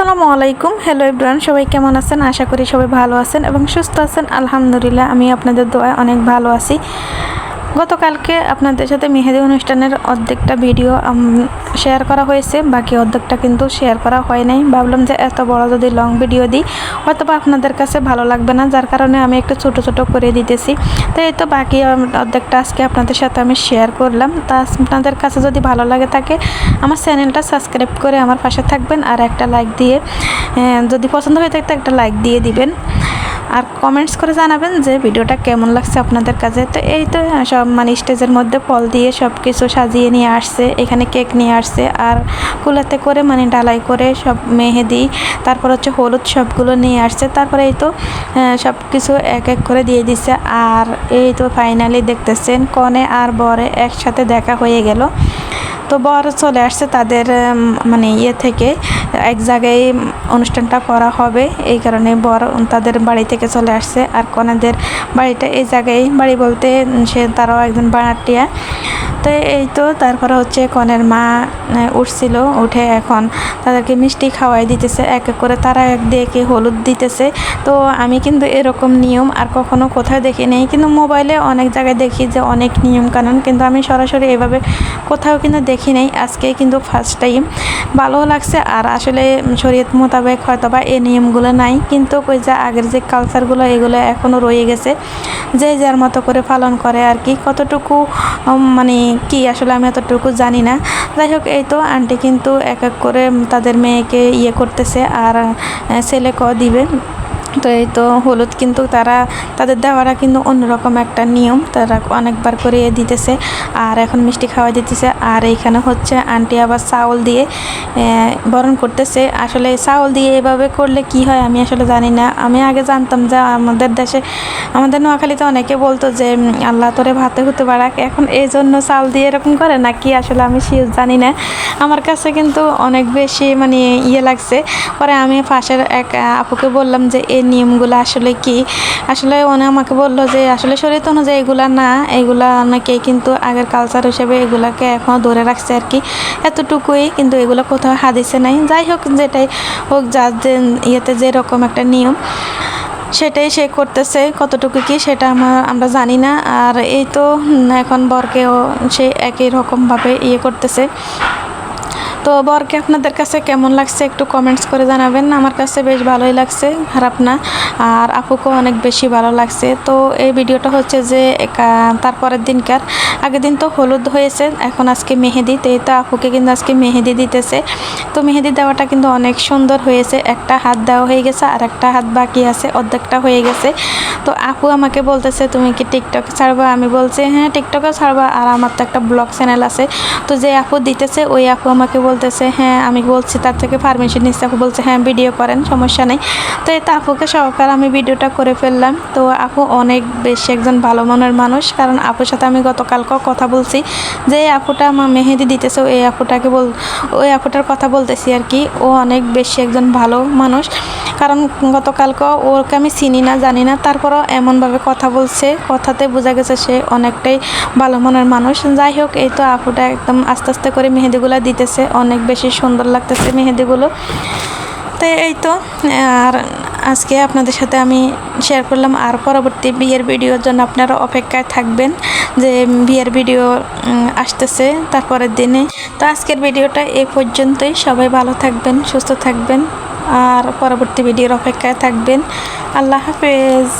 আসসালামু আলাইকুম। হ্যালো ইব্রান সবাই কেমন আছেন? আশা করি সবাই ভালো আছেন এবং সুস্থ আছেন। আলহামদুলিল্লাহ, আমি আপনাদের দোয়া অনেক ভালো আছি। গতকালকে আপনাদের সাথে মেহেদি অনুষ্ঠানের অর্ধেকটা ভিডিও শেয়ার করা হয়েছে। বাকি অর্ধেকটা কিন্তু শেয়ার করা হয় নাই। ভাবলাম যে এত বড় যদি লং ভিডিও দিই হয়তো বা আপনাদের কাছে ভালো লাগবে না, যার কারণে আমি একটু ছোট ছোট করে দিতেছি। তো এই তো বাকি অর্ধেকটা আজকে আপনাদের সাথে আমি শেয়ার করলাম। তা আপনাদের কাছে যদি ভালো লাগে থাকে, আমার চ্যানেলটা সাবস্ক্রাইব করে আমার পাশে থাকবেন। আর একটা লাইক দিয়ে যদি পছন্দ হয়ে থাকে, একটা লাইক দিয়ে দিবেন। আর কমেন্টস করে জানাবেন যে ভিডিওটা কেমন লাগছে আপনাদের কাছে। তো এই তো সব মানে স্টেজের মধ্যে ফল দিয়ে সব কিছু সাজিয়ে নিয়ে আসছে, এখানে কেক নিয়ে আসছে, আর কুলাতে করে মানে ডালাই করে সব মেহেদি, তারপর হচ্ছে হলুদ সবগুলো নিয়ে আসছে, তারপরে এই তো সব কিছু এক এক করে দিয়ে দিচ্ছে আর এই তো ফাইনালি দেখতেছেন কনে আর বরে একসাথে দেখা হয়ে গেল। তো বর চলে আসছে তাদের মানে ইয়ে থেকে এক জায়গায় অনুষ্ঠানটা করা হবে। এই কারণে বর তাদের বাড়ি থেকে চলে আসছে। আর কনাদের বাড়িটা এই জায়গায় বাড়ি বলতে সে তারাও একজন বানাটিয়া। তো এই তো তারপরে হচ্ছে কনের মা উঠছিল। উঠে এখন তাদেরকে মিষ্টি খাওয়াই দিতেছে। এক এক করে তারা এক দিকে হলুদ দিতেছে। তো আমি কিন্তু এরকম নিয়ম আর কখনো কোথাও দেখি নেই। কিন্তু মোবাইলে অনেক জায়গায় দেখি যে অনেক নিয়ম কানুন কিন্তু আমি সরাসরি এভাবে কোথাও কিন্তু দেখি নেই। আজকে কিন্তু ফার্স্ট টাইম ভালো লাগছে আর আসলে শরীয়ত মোতাবেক হয়তো বা এই নিয়মগুলো নাই, কিন্তু ওই যে আগের যে কালচারগুলো এগুলো এখনও রয়ে গেছে। যে যার মতো করে পালন করে আর কি। কতটুকু মানে কি আসলে আমি এতটুকু জানি না। যাই হোক, এই তো আন্টি কিন্তু এক এক করে তাদের মেয়েকে ইয়ে করতেছে আর ছেলে ক দিবে। তো এই তো হলুদ কিন্তু তারা, তাদের দেওয়াটা কিন্তু অন্যরকম একটা নিয়ম। তারা অনেকবার করে দিতেছে আর এখন মিষ্টি খাওয়া দিতেছে। আর এইখানে হচ্ছে আন্টি আবার চাউল দিয়ে বরণ করতেছে। আসলে চাউল দিয়ে এভাবে করলে কি হয় আমি আসলে জানি না। আমি আগে জানতাম যে আমাদের দেশে, আমাদের নোয়াখালীতে অনেকে বলতো যে আল্লাহ তোরে ভাতে হতে পারাক এখন এই জন্য চাউল দিয়ে এরকম করে না কি আসলে আমি সে জানি না। আমার কাছে কিন্তু অনেক বেশি মানে ইয়ে লাগছে। পরে আমি পাশের এক আপুকে বললাম যে, এই নিয়মগুলো আসলে কি? আসলে উনি আমাকে বলল যে, আসলে শরীর অনুযায়ী এগুলা না, এগুলা অনেকে কিন্তু আগের কালচার হিসেবে এগুলাকে এখনও ধরে রাখছে আর কি। এতটুকুই কিন্তু এগুলো কোথাও হাদিসে নাই। যাই হোক, যেটাই হোক, যার যে ইয়েতে যেরকম একটা নিয়ম, সেটাই সে করতেছে। কতটুকু কি সেটা আমার আমরা জানি না। আর এই তো, এখন বরকেও সে একই রকমভাবে ইয়ে করতেছে। তো বরকে আপনাদের কাছে কেমন লাগছে একটু কমেন্টস করে জানাবেন। আমার কাছে বেশ ভালোই লাগছে, খারাপ না। আর আপুকেও অনেক বেশি ভালো লাগছে। তো এই ভিডিওটা হচ্ছে যে তারপরের দিনকার। আগের দিন তো হলুদ হয়েছে, এখন আজকে মেহেদি। তো এই তো আপুকে কিন্তু আজকে মেহেদি দিতেছে। তো মেহেদি দেওয়াটা কিন্তু অনেক সুন্দর হয়েছে। একটা হাত দেওয়া হয়ে গেছে আর একটা হাত বাকি আছে, অর্ধেকটা হয়ে গেছে। তো আপু আমাকে বলতেছে, তুমি কি টিকটক ছাড়বা? আমি বলছি হ্যাঁ টিকটকে ছাড়বা। আর আমার তো একটা ব্লগ চ্যানেল আছে। তো যে আপু দিতেছে, ওই আপু আমাকে বলতেছে হ্যাঁ আমি বলছি তার থেকে পারমিশন নিচ্ছে। আপু বলছে হ্যাঁ ভিডিও করেন, সমস্যা নেই। তো এই তো আপুকে সহকার আমি ভিডিওটা করে ফেললাম। তো আপু অনেক বেশি একজন ভালো মনের মানুষ। কারণ আপুর সাথে আমি গতকালকেও কথা বলছি যে আপুটা আমার মেহেদি দিতেছে। এই আপুটাকে বল, ওই আপুটার কথা বলতেছি আর কি। ও অনেক বেশি একজন ভালো মানুষ। কারণ গতকালকে ওকে আমি চিনি না, জানি না। তারপরও এমনভাবে কথা বলছে। কথাতে বোঝা গেছে সে অনেকটাই ভালো মনের মানুষ। যাই হোক, এই তো আপুটা একদম আস্তে আস্তে করে মেহেদিগুলো দিতেছে। অনেক বেশি সুন্দর লাগতেছে মেহেদিগুলো। তো এই তো, আর আজকে আপনাদের সাথে আমি শেয়ার করলাম, আর পরবর্তী বিয়ের ভিডিওর জন্য আপনারা অপেক্ষায় থাকবেন যে বিয়ের ভিডিও আসতেছে তারপরের দিনে। তো আজকের ভিডিওটা এ পর্যন্তই, সবাই ভালো থাকবেন, সুস্থ থাকবেন, আর পরবর্তী ভিডিওর অপেক্ষায় থাকবেন। আল্লাহ হাফেজ।